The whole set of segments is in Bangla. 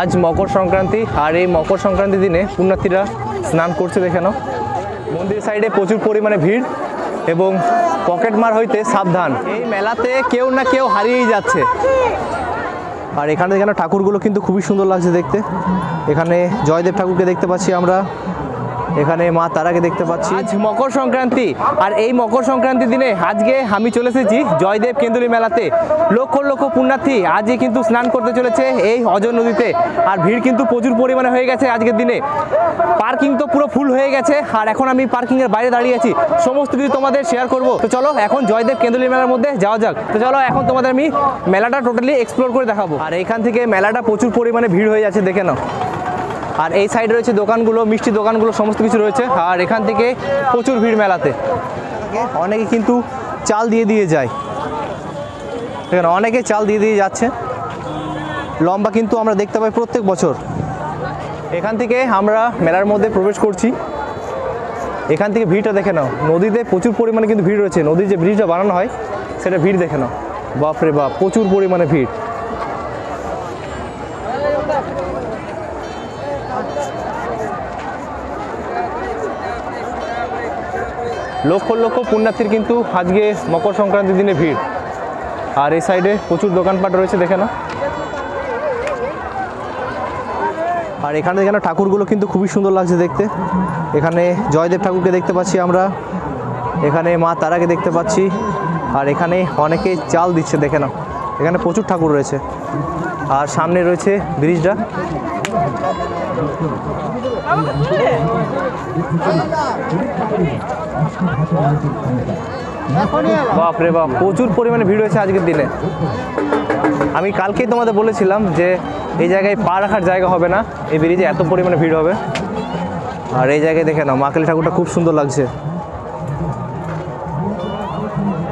আজ মকর সংক্রান্তি আর এই মকর সংক্রান্তি দিনে পুণ্যার্থীরা স্নান করছে, দেখে নাও। মন্দির সাইডে প্রচুর পরিমাণে ভিড় এবং পকেট মার হইতে সাবধান। এই মেলাতে কেউ না কেউ হারিয়েই যাচ্ছে। আর এখানে এখানে ঠাকুরগুলো কিন্তু খুবই সুন্দর লাগছে দেখতে। এখানে জয়দেব ঠাকুরকে দেখতে পাচ্ছি আমরা। এখানে মা তারাকে দেখতে পাচ্ছি। আজ মকর সংক্রান্তি, আর এই মকর সংক্রান্তির দিনে আজকে আমি চলে এসেছি জয়দেব কেন্দুলি মেলাতে। লক্ষ লক্ষ পুণ্যার্থী আজকে কিন্তু স্নান করতে চলেছে এই অজয় নদীতে। আর ভিড় কিন্তু প্রচুর পরিমাণে হয়ে গেছে আজকের দিনে। পার্কিং তো পুরো ফুল হয়ে গেছে, আর এখন আমি পার্কিংয়ের বাইরে দাঁড়িয়ে আছি। সমস্ত কিছু তোমাদের শেয়ার করব। তো চলো, এখন জয়দেব কেন্দুলি মেলার মধ্যে যাওয়া যাক। তো চলো, এখন তোমাদের আমি মেলাটা টোটালি এক্সপ্লোর করে দেখাবো। আর এখান থেকে মেলাটা প্রচুর পরিমাণে ভিড় হয়ে যাচ্ছে, দেখে নাও। আর এই সাইডে রয়েছে দোকানগুলো, মিষ্টি দোকানগুলো, সমস্ত কিছু রয়েছে। আর এখান থেকে প্রচুর ভিড় মেলাতে। অনেকে কিন্তু চাল দিয়ে দিয়ে যায়। দেখেন অনেকে চাল দিয়ে দিয়ে যাচ্ছে। লম্বা কিন্তু আমরা দেখতে পাই প্রত্যেক বছর। এখান থেকে আমরা মেলার মধ্যে প্রবেশ করছি। এখান থেকে ভিড়টা দেখে নাও। নদীতে প্রচুর পরিমাণে কিন্তু ভিড় রয়েছে। নদীর যে ব্রিজটা বানানো হয়, সেটা ভিড় দেখে নাও। বাপরে বাপ, প্রচুর পরিমাণে ভিড়। লক্ষ লক্ষ পুণ্যার্থীর কিন্তু আজকে মকর সংক্রান্তির দিনে ভিড়। আর এই সাইডে প্রচুর দোকানপাট রয়েছে, দেখে না আর এখানে এখানে ঠাকুরগুলো কিন্তু খুবই সুন্দর লাগছে দেখতে। এখানে জয়দেব ঠাকুরকে দেখতে পাচ্ছি আমরা। এখানে মা তারাকে দেখতে পাচ্ছি। আর এখানে অনেকে চাল দিচ্ছে, দেখে না এখানে প্রচুর ঠাকুর রয়েছে। আর সামনে রয়েছে ব্রিজটা। বাপরে বাপ, প্রচুর পরিমাণে ভিড় হয়েছে আজকের দিনে। আমি কালকেই তোমাদের বলেছিলাম যে এই জায়গায় পা রাখার জায়গা হবে না, এই ব্রিজে এত পরিমাণে ভিড় হবে। আর এই জায়গায় দেখে নাও, মাকালি ঠাকুরটা খুব সুন্দর লাগছে।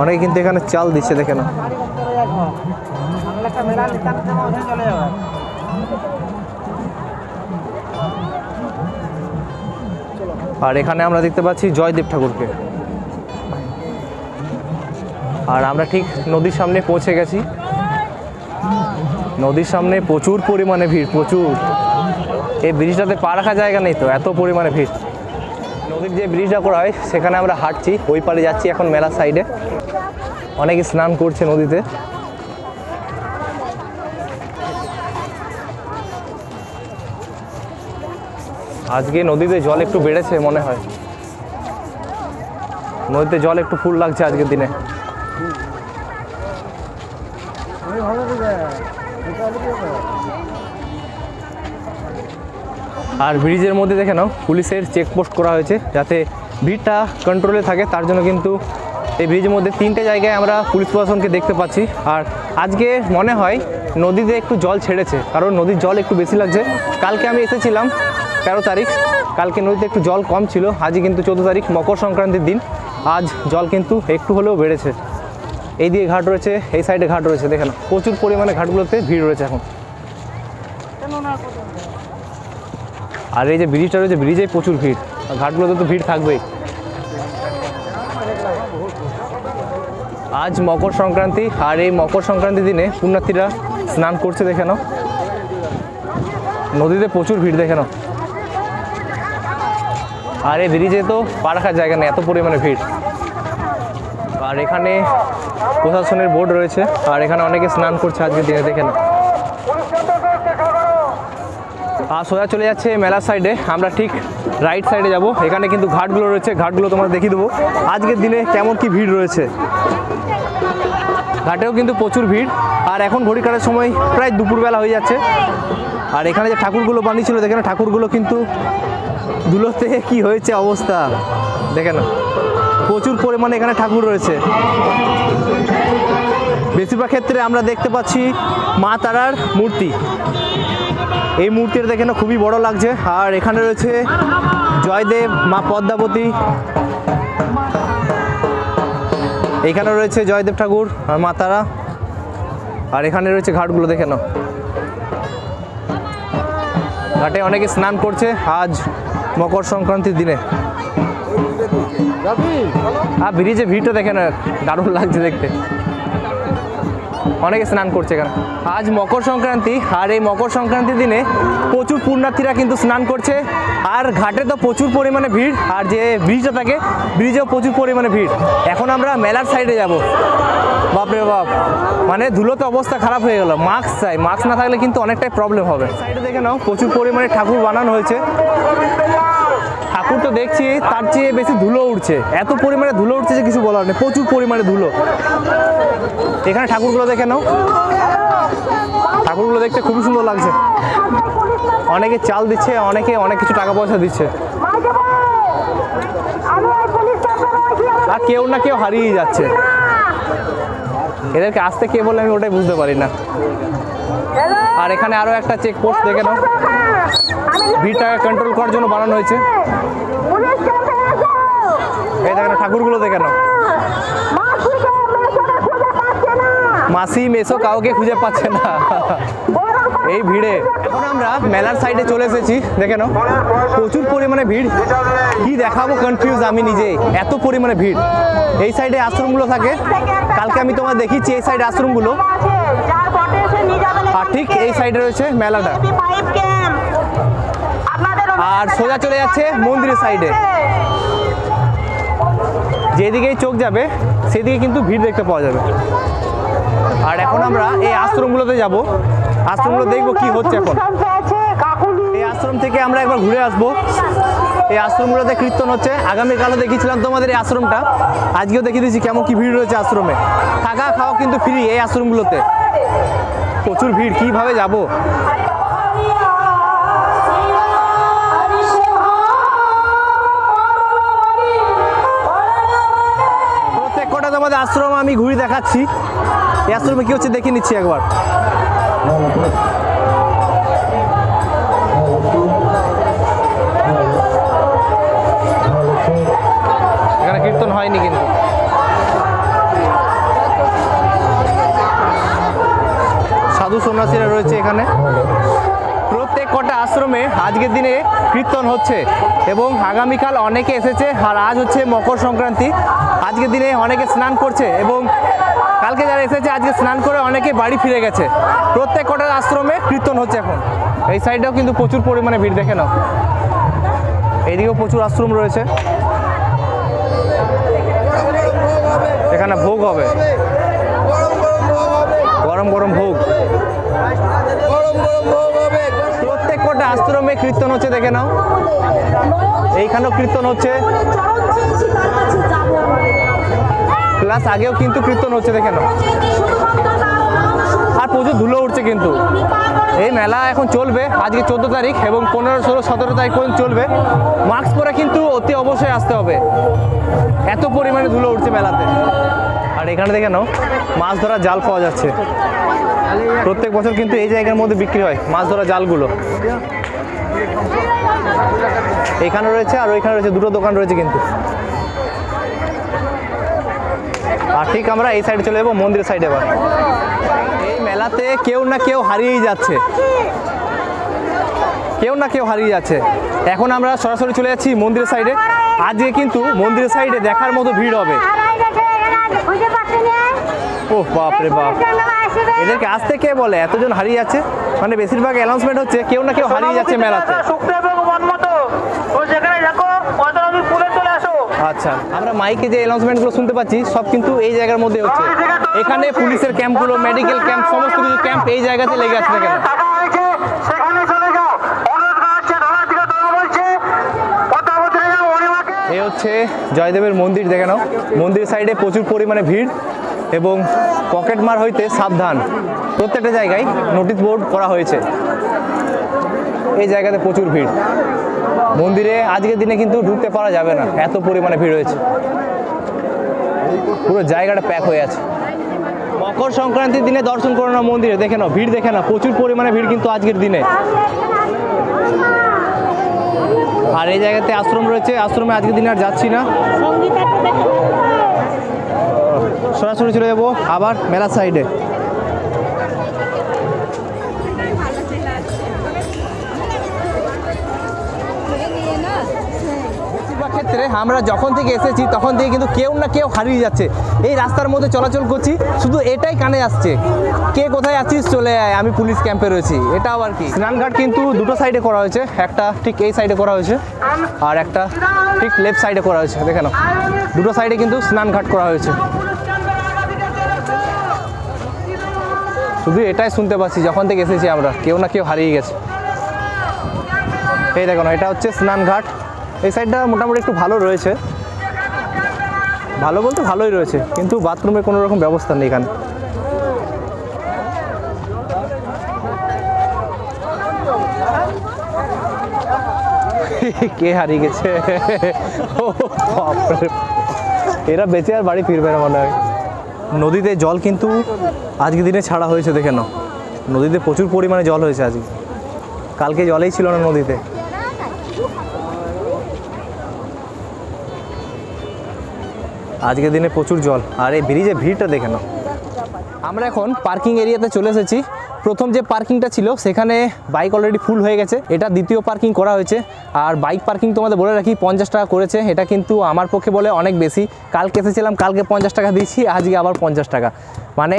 অনেকে কিন্তু এখানে চাল দিচ্ছে, দেখে না আর এখানে আমরা দেখতে পাচ্ছি জয়দেব ঠাকুরকে। আর আমরা ঠিক নদীর সামনে পৌঁছে গেছি। নদীর সামনে প্রচুর পরিমাণে ভিড়, প্রচুর। এই ব্রিজটাতে পা রাখা জায়গা নেই তো, এত পরিমাণে ভিড়। নদীর যে ব্রিজটা করা হয়, সেখানে আমরা হাঁটছি, ওই পারে যাচ্ছি এখন মেলার সাইডে অনেকে স্নান করছে নদীতে। আজকে নদীতে জল একটু বেড়েছে মনে হয়। নদীতে জল একটু ফুল লাগছে আজকের দিনে। আর ব্রিজের মধ্যে দেখে নাও, পুলিশের চেকপোস্ট করা হয়েছে যাতে ভিড়টা কন্ট্রোলে থাকে, তার জন্য কিন্তু এই ব্রিজের মধ্যে তিনটে জায়গায় আমরা পুলিশ প্রশাসনকে দেখতে পাচ্ছি। আর আজকে মনে হয় নদীতে একটু জল ছেড়েছে, কারণ নদীর জল একটু বেশি লাগছে। কালকে আমি এসেছিলাম তেরো তারিখ। কালকে নদীতে একটু জল কম ছিল। আজই কিন্তু চোদ্দ তারিখ, মকর সংক্রান্তির দিন। আজ জল কিন্তু একটু হলেও বেড়েছে। এই দিয়ে ঘাট রয়েছে, এই সাইডে ঘাট রয়েছে। দেখেন, প্রচুর পরিমাণে ঘাটগুলোতে ভিড় রয়েছে এখন। আর এই যে ব্রিজটা রয়েছে ব্রিজে প্রচুর ভিড়। ঘাটগুলোতে তো ভিড় থাকবেই। আজ মকর সংক্রান্তি, আর এই মকর সংক্রান্তির দিনে পুণ্যার্থীরা স্নান করছে, দেখে নদীতে প্রচুর ভিড়, দেখে নাও। আর এই ব্রিজে তো পা রাখার জায়গা নেই, এত পরিমাণে ভিড়। আর এখানে প্রশাসনের বোর্ড রয়েছে, আর এখানে অনেকে স্নান করছে আজকে দিনে, দেখে না আর সোজা চলে যাচ্ছে মেলার সাইডে আমরা ঠিক রাইট সাইডে যাব। এখানে কিন্তু ঘাটগুলো রয়েছে, ঘাটগুলো তোমার দেখিয়ে দেবো। আজকের দিনে কেমন কি ভিড় রয়েছে? ঘাটেও কিন্তু প্রচুর ভিড়। আর এখন ঘড়ি কাটার সময় প্রায় দুপুরবেলা হয়ে যাচ্ছে। আর এখানে যে ঠাকুরগুলো বানিয়েছিল দেখেন ঠাকুরগুলো কিন্তু ধুলোতে কি হয়েছে অবস্থা? দেখে না প্রচুর পরিমাণে এখানে ঠাকুর রয়েছে। বেশিরভাগ ক্ষেত্রে আমরা দেখতে পাচ্ছি মা তারার মূর্তি। এই মূর্তিটা দেখে না খুবই বড় লাগছে। আর এখানে রয়েছে জয়দেব, মা পদ্মাবতী। এখানে রয়েছে জয়দেব ঠাকুর আর মা তারা। আর এখানে রয়েছে ঘাটগুলো, দেখে ঘাটে অনেকে স্নান করছে। আজ মকর সংক্রান্তির দিনে। আর ব্রিজে ভিড়টা দেখে না দারুণ লাগছে দেখতে। অনেকে স্নান করছে এখানে। আজ মকর সংক্রান্তি আর এই মকর সংক্রান্তির দিনে প্রচুর পুণ্যার্থীরা কিন্তু স্নান করছে। আর ঘাটে তো প্রচুর পরিমাণে ভিড় আর যে ব্রিজটা থাকে ব্রিজেও প্রচুর পরিমাণে ভিড়। এখন আমরা মেলার সাইডে যাব। বাপরে বাপ। মানে ধুলোতে অবস্থা খারাপ হয়ে গেল। মাস্ক চাই। মাস্ক না থাকলে কিন্তু অনেকটাই প্রবলেম হবে। সাইডে দেখে নাও প্রচুর পরিমাণে ঠাকুর বানানো হয়েছে। ঠাকুর তো দেখছি, তার চেয়ে বেশি ধুলো উঠছে এত পরিমাণে ধুলো উঠছে যে কিছু বলার নেই, প্রচুর পরিমাণে ধুলো। এখানে ঠাকুরগুলো দেখে নাও। ঠাকুরগুলো দেখতে খুবই সুন্দর লাগছে। অনেকে চাল দিচ্ছে, অনেকে অনেক কিছু টাকা পয়সা দিচ্ছে। আর কেউ না কেউ হারিয়ে যাচ্ছে। এদেরকে আসতে কে বলে আমি ওটাই বুঝতে পারি না। আর এখানে আরও একটা চেক পোস্ট দেখে নাও। ভিড়টাকে কন্ট্রোল করার জন্য বানানো হয়েছে। এই দেখেন, ঠাকুরগুলো দেখে নাও। মাসি মেসো কাউকে খুঁজে পাচ্ছে না। এই ভিড়ে। এখন আমরা মেলার সাইডে চলে এসেছি, দেখে নাও। প্রচুর পরিমাণে ভিড়। কি দেখাবো কনফিউজ আমি নিজেই। এত পরিমাণে ভিড়। এই সাইডে আশ্রমগুলো থাকে। কালকে আমি তোমার দেখিয়েছি এই সাইডে আশ্রমগুলো। আর ঠিক এই সাইডে রয়েছে মেলাটা। আর সোজা চলে যাচ্ছে মন্দিরের সাইডে। যেদিকেই চোখ যাবে, সেদিকে কিন্তু ভিড় দেখতে পাওয়া যাবে। আর এখন আমরা এই আশ্রমগুলোতে যাব। আশ্রমগুলো দেখব কি হচ্ছে এখন। এই আশ্রম থেকে আমরা একবার ঘুরে আসব। এই আশ্রমগুলোতে কীর্তন হচ্ছে। আগামীকালও দেখিয়েছিলাম তোমাদের এই আশ্রমটা। আজকেও দেখিয়ে দিয়েছি কেমন কি ভিড় রয়েছে আশ্রমে। থাকা খাওয়া কিন্তু ফ্রি এই আশ্রমগুলোতে। প্রচুর ভিড়। কীভাবে যাব? প্রত্যেক আশ্রম আমি ঘুরে দেখাচ্ছি। এই আশ্রমে কি হচ্ছে দেখে নিচ্ছি একবার। এখানে কীর্তন হয়নি কিন্তু। সাধু সন্ন্যাসীরা রয়েছে এখানে। প্রত্যেক কটা আশ্রমে আজকের দিনে কীর্তন হচ্ছে এবং আগামীকাল অনেকে এসেছে আর আজ হচ্ছে মকর সংক্রান্তি। আজকের দিনে অনেকে স্নান করছে এবং কালকে যারা এসেছে, আজকে স্নান করে অনেকে বাড়ি ফিরে গেছে। প্রত্যেক কটা আশ্রমে কীর্তন হচ্ছে এখন। এই সাইডেও কিন্তু প্রচুর পরিমাণে ভিড়, দেখে নাও। এইদিকেও প্রচুর আশ্রম রয়েছে। এখানে ভোগ হবে। গরম গরম ভোগ। প্রত্যেক কটা কীর্তন হচ্ছে, দেখে নাও। এইখানেও কীর্তন হচ্ছে। প্লাস আগেও কিন্তু কীর্তন হচ্ছে, দেখে নাও। আর প্রচুর ধুলো উঠছে কিন্তু। এই মেলা এখন চলবে, আজকে চোদ্দ তারিখ এবং পনেরো, ষোলো, সতেরো তারিখ পর্যন্ত চলবে। মাস্ক পরে কিন্তু অতি অবশ্যই আসতে হবে। এত পরিমাণে ধুলো উঠছে মেলাতে। আর এখানে দেখে নাও, মাছ ধরার জাল পাওয়া যাচ্ছে। প্রত্যেক বছর কিন্তু এই জায়গার মধ্যে বিক্রি হয়, মাছ ধরা জালগুলো। এখানে রয়েছে আর ওইখানে রয়েছে, দুটো দোকান রয়েছে কিন্তু। আর ঠিক আমরা এই সাইডে চলে যাব মন্দিরের সাইডে এবার এই মেলাতে কেউ না কেউ হারিয়েই যাচ্ছে। কেউ না কেউ হারিয়ে যাচ্ছে। এখন আমরা সরাসরি চলে যাচ্ছি মন্দিরের সাইডে আজকে কিন্তু মন্দিরের সাইডে দেখার মতো ভিড় হবে। ও বাপ। রে বাপ এদেরকে আসতে কে বলে? এতজন হারিয়ে যাচ্ছে। মানে বেশিরভাগ অ্যানাউন্সমেন্ট হচ্ছে কেউ না কেউ হারিয়ে যাচ্ছে মেলাতে। আচ্ছা আমরা মাইকে যে অ্যানাউন্সমেন্টগুলো শুনতে পাচ্ছি সব কিন্তু এই জায়গার মধ্যে হচ্ছে। এখানে পুলিশের ক্যাম্পগুলো মেডিকেল ক্যাম্প সমস্ত কিছু ক্যাম্প এই জায়গাতে লেগে আছে কেন করা হচ্ছে জয়দেবের মন্দির দেখে নাও। মন্দির সাইডে প্রচুর পরিমাণে ভিড়। এবং পকেট মার হইতে সাবধান। প্রত্যেকটা জায়গায় নোটিশ বোর্ড করা হয়েছে। এই জায়গাতে প্রচুর ভিড়। মন্দিরে আজকের দিনে কিন্তু ঢুকতে পারা যাবে না। এত পরিমাণে ভিড় হয়েছে। পুরো জায়গাটা প্যাক হয়ে আছে। মকর সংক্রান্তির দিনে দর্শন করো না মন্দিরে। দেখে নাও, ভিড় দেখে না প্রচুর পরিমাণে ভিড় কিন্তু আজকের দিনে। আর এই জায়গাতে আশ্রম রয়েছে। আশ্রমে আজকের দিনে আর যাচ্ছি না। সরাসরি চলে যাব আবার মেলা সাইডে ক্ষেত্রে আমরা যখন থেকে এসেছি, তখন থেকে কিন্তু কেউ না কেউ হারিয়ে যাচ্ছে। এই রাস্তার মধ্যে চলাচল করছি, শুধু এটাই কানে আসছে। কে কোথায় আছিস চলে আয়, আমি পুলিশ ক্যাম্পে রয়েছি। এটাও আর কি। স্নানঘাট কিন্তু দুটো সাইডে করা হয়েছে, একটা ঠিক এই সাইডে করা হয়েছে, আর একটা ঠিক লেফট সাইডে করা হয়েছে, দেখে নাও। দুটো সাইডে কিন্তু স্নানঘাট করা হয়েছে। শুধু এটাই শুনতে পাচ্ছি, যখন থেকে এসেছি আমরা, কেউ না কেউ হারিয়ে গেছে। এই দেখো এটা হচ্ছে স্নানঘাট। এই সাইডটা মোটামুটি একটু ভালো রয়েছে। ভালো বলতে ভালোই রয়েছে, কিন্তু বাথরুমে কোনো রকম ব্যবস্থা নেই এখানে। কে হারিয়ে গেছে। এরা বেঁচে আর বাড়ি ফিরবে না মনে হয়। নদীতে জল কিন্তু আজকে দিনে ছাড়া হয়েছে, দেখে নাও। নদীতে প্রচুর পরিমাণে জল হয়েছে আজকে। কালকে জলেই ছিল না নদীতে। আজকের দিনে প্রচুর জল। আর এই ব্রিজে ভিড়টা দেখে নাও। আমরা এখন পার্কিং এরিয়াতে চলে এসেছি। প্রথম যে পার্কিংটা ছিল, সেখানে বাইক অলরেডি ফুল হয়ে গেছে। এটা দ্বিতীয় পার্কিং করা হয়েছে। আর বাইক পার্কিং তোমাদের বলে রাখি, পঞ্চাশ টাকা করেছে। এটা কিন্তু আমার পক্ষে বলে অনেক বেশি। কালকে এসেছিলাম, কালকে পঞ্চাশ টাকা দিয়েছি, আজকে আবার পঞ্চাশ টাকা। মানে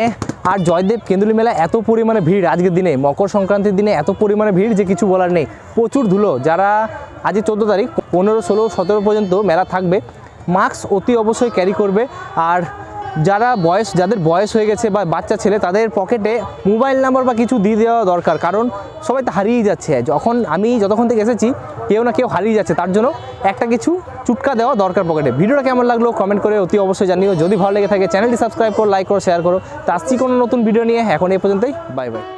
আর জয়দেব কেন্দুলি মেলা এত পরিমাণে ভিড় আজকের দিনে, মকর সংক্রান্তির দিনে এত পরিমাণে ভিড় যে কিছু বলার নেই। প্রচুর ধুলো। যারা আজকে চোদ্দ তারিখ, পনেরো, ষোলো, সতেরো পর্যন্ত মেলা থাকবে মাস্ক অতি অবশ্যই ক্যারি করবে। আর যারা বয়স, যাদের বয়স হয়ে গেছে বা বাচ্চা ছেলে, তাদের পকেটে মোবাইল নাম্বার বা কিছু দিয়ে দেওয়া দরকার। কারণ সবাই তো হারিয়ে যাচ্ছে। যখন আমি যতক্ষণ থেকে এসেছি, কেউ না কেউ হারিয়ে যাচ্ছে। তার জন্য একটা কিছু চুটকা দেওয়া দরকার পকেটে। ভিডিওটা কেমন লাগল কমেন্ট করে অতি অবশ্যই জানিও। যদি ভালো লেগে থাকে চ্যানেলটি সাবস্ক্রাইব করো লাইক করো শেয়ার করো। তো আসছি কোনো নতুন ভিডিও নিয়ে। এখন এই পর্যন্তই। Bye bye